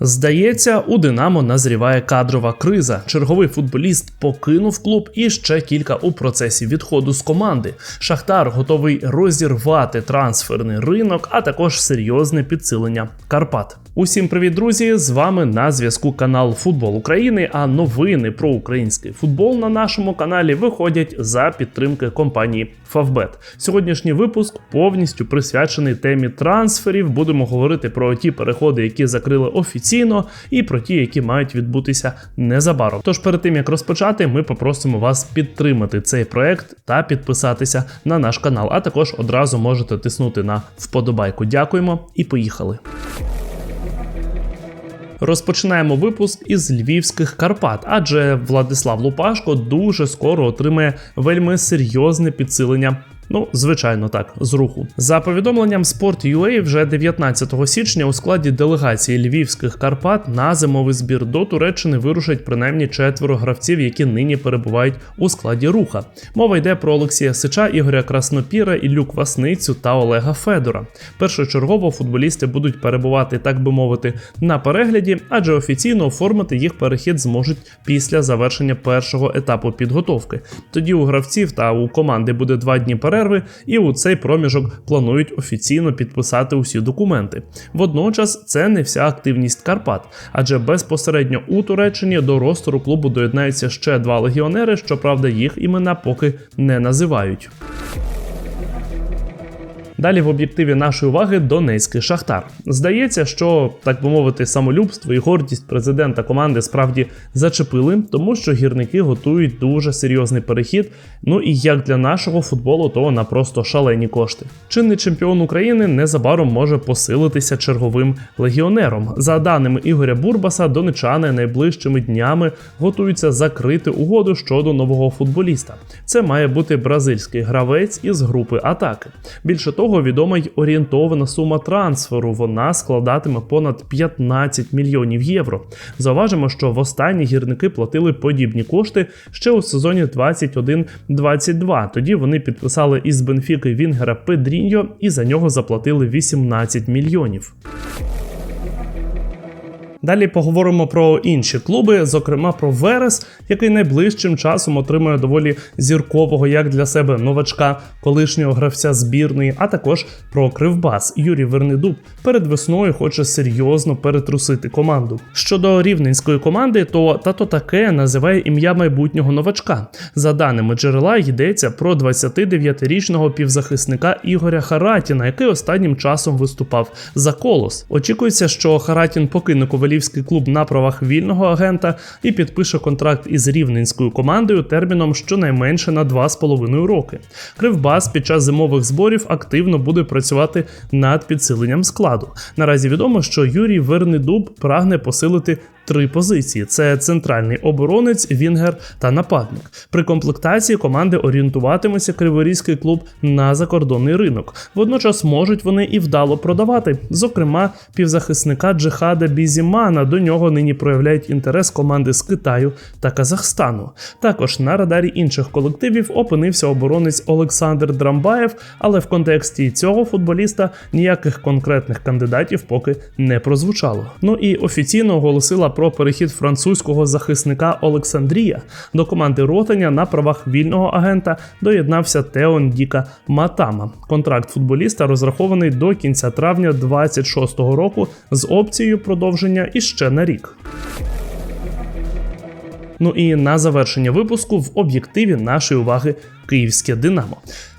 Здається, у Динамо назріває кадрова криза. Черговий футболіст покинув клуб і ще кілька у процесі відходу з команди. Шахтар готовий розірвати трансферний ринок, а також серйозне підсилення Карпат. Усім привіт, друзі! З вами на зв'язку канал Футбол України. А новини про український футбол на нашому каналі виходять за підтримки компанії Favbet. Сьогоднішній випуск повністю присвячений темі трансферів. Будемо говорити про ті переходи, які закрили офіційно, і про ті, які мають відбутися незабаром. Тож перед тим як розпочати, ми попросимо вас підтримати цей проект та підписатися на наш канал. А також одразу можете тиснути на вподобайку. Дякуємо і поїхали. Розпочинаємо випуск із львівських Карпат, адже Владислав Лупашко дуже скоро отримає вельми серйозне підсилення. Ну, звичайно, так, з руху. За повідомленням Sport.ua, вже 19 січня у складі делегації львівських Карпат на зимовий збір до Туреччини вирушать принаймні четверо гравців, які нині перебувають у складі руха. Мова йде про Олексія Сича, Ігоря Краснопіра, Іллю Квасницю та Олега Федора. Першочергово футболісти будуть перебувати, так би мовити, на перегляді, адже офіційно оформити їх перехід зможуть після завершення першого етапу підготовки. Тоді у гравців та у команди буде два дні перегляду, перерви, і у цей проміжок планують офіційно підписати усі документи. Водночас це не вся активність Карпат, адже безпосередньо у Туреччині до ростеру клубу доєднаються ще два легіонери. Щоправда, їх імена поки не називають. Далі в об'єктиві нашої уваги Донецький Шахтар. Здається, що так би мовити, самолюбство і гордість президента команди справді зачепили, тому що гірники готують дуже серйозний перехід. Ну і як для нашого футболу, то на просто шалені кошти. Чинний чемпіон України незабаром може посилитися черговим легіонером. За даними Ігоря Бурбаса, донечани найближчими днями готуються закрити угоду щодо нового футболіста. Це має бути бразильський гравець із групи атаки. Більше того того відома й орієнтована сума трансферу. Вона складатиме понад 15 мільйонів євро. Зауважимо, що востаннє гірники платили подібні кошти ще у сезоні 21-22. Тоді вони підписали із Бенфіки Вінгера Педріньо і за нього заплатили 18 мільйонів. Далі поговоримо про інші клуби, зокрема про Верес, який найближчим часом отримує доволі зіркового як для себе новачка, колишнього гравця збірної, а також про Кривбас. Юрій Вернедуб перед весною хоче серйозно перетрусити команду. Щодо рівненської команди, то тато таке називає ім'я майбутнього новачка. За даними джерела, йдеться про 29-річного півзахисника Ігоря Харатіна, який останнім часом виступав за колос. Очікується, що Харатін покине ковалі королівський клуб на правах вільного агента і підпише контракт із рівненською командою терміном щонайменше на 2,5 роки. Кривбас під час зимових зборів активно буде працювати над підсиленням складу. Наразі відомо, що Юрій Вернидуб прагне посилити три позиції: це центральний оборонець, Вінгер та нападник. При комплектації команди орієнтуватиметься Криворізький клуб на закордонний ринок. Водночас можуть вони і вдало продавати. Зокрема, півзахисника Джихада Бізімана до нього нині проявляють інтерес команди з Китаю та Казахстану. Також на радарі інших колективів опинився оборонець Олександр Драмбаєв, але в контексті цього футболіста ніяких конкретних кандидатів поки не прозвучало. Ну і офіційно оголосила про перехід французького захисника Олександрія до команди Ротаня на правах вільного агента доєднався Теон Діка Матама. Контракт футболіста розрахований до кінця травня 26-го року з опцією продовження іще на рік. Ну і на завершення випуску в об'єктиві нашої уваги Київське Динамо.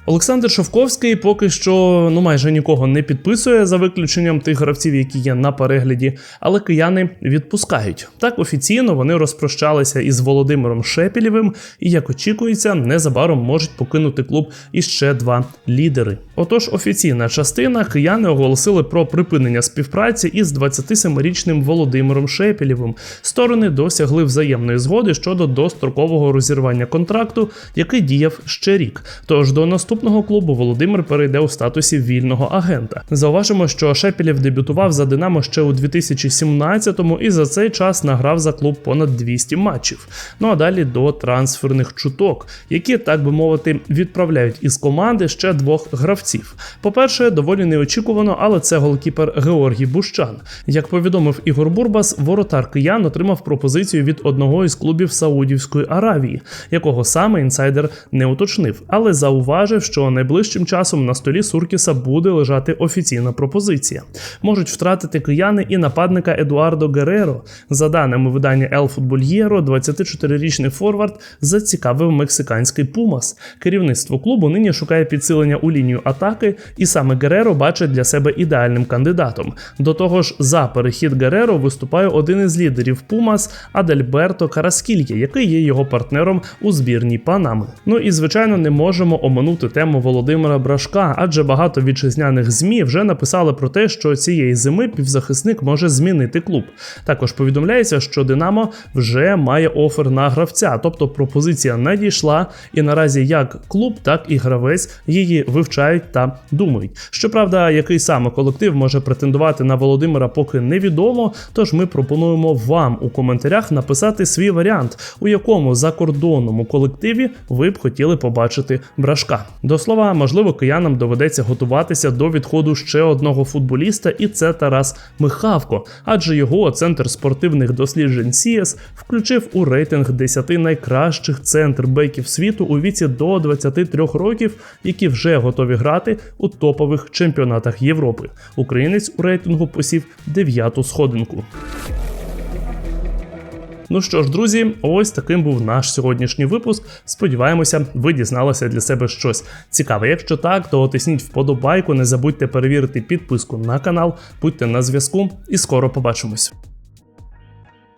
Олександр Шовковський поки що ну майже нікого не підписує за виключенням тих гравців, які є на перегляді, але кияни відпускають. Так офіційно вони розпрощалися із Володимиром Шепілєвим і, як очікується, незабаром можуть покинути клуб іще два лідери. Отож, офіційна частина кияни оголосили про припинення співпраці із 27-річним Володимиром Шепілєвим. Сторони досягли взаємної згоди щодо дострокового розірвання контракту, який діяв ще рік. Тож до наступного клубу Володимир перейде у статусі вільного агента. Зауважимо, що Шепілєв дебютував за Динамо ще у 2017-му і за цей час награв за клуб понад 200 матчів. Ну а далі до трансферних чуток, які, так би мовити, відправляють із команди ще двох гравців. По-перше, доволі неочікувано, але це голкіпер Георгій Бущан. Як повідомив Ігор Бурбас, воротар киян отримав пропозицію від одного із клубів Саудівської Аравії, якого саме інсайдер не уточнив, але зауважив, що найближчим часом на столі Суркіса буде лежати офіційна пропозиція. Можуть втратити кияни і нападника Едуардо Гереро. За даними видання El Futboliero, 24-річний форвард зацікавив мексиканський Пумас. Керівництво клубу нині шукає підсилення у лінію атаки, і саме Гереро бачить для себе ідеальним кандидатом. До того ж, за перехід Гереро виступає один із лідерів Пумас Адальберто Караскільє, який є його партнером у збірній Панами. Ну і звичайно, не можемо оминути тему Володимира Брашка, адже багато вітчизняних змі вже написали про те, що цієї зими півзахисник може змінити клуб. Також повідомляється, що Динамо вже має офер на гравця, тобто пропозиція надійшла, і наразі як клуб, так і гравець її вивчають та думають. Щоправда, який саме колектив може претендувати на Володимира, поки невідомо. Тож ми пропонуємо вам у коментарях написати свій варіант, у якому закордонному колективі ви б хотіли побачити брашка. До слова, можливо, киянам доведеться готуватися до відходу ще одного футболіста, і це Тарас Михавко, адже його центр спортивних досліджень СІЕС включив у рейтинг 10 найкращих центрбеків світу у віці до 23 років, які вже готові грати у топових чемпіонатах Європи. Українець у рейтингу посів дев'яту сходинку. Ну що ж, друзі, ось таким був наш сьогоднішній випуск. Сподіваємося, ви дізналися для себе щось цікаве. Якщо так, то тисніть вподобайку, не забудьте перевірити підписку на канал, будьте на зв'язку і скоро побачимось.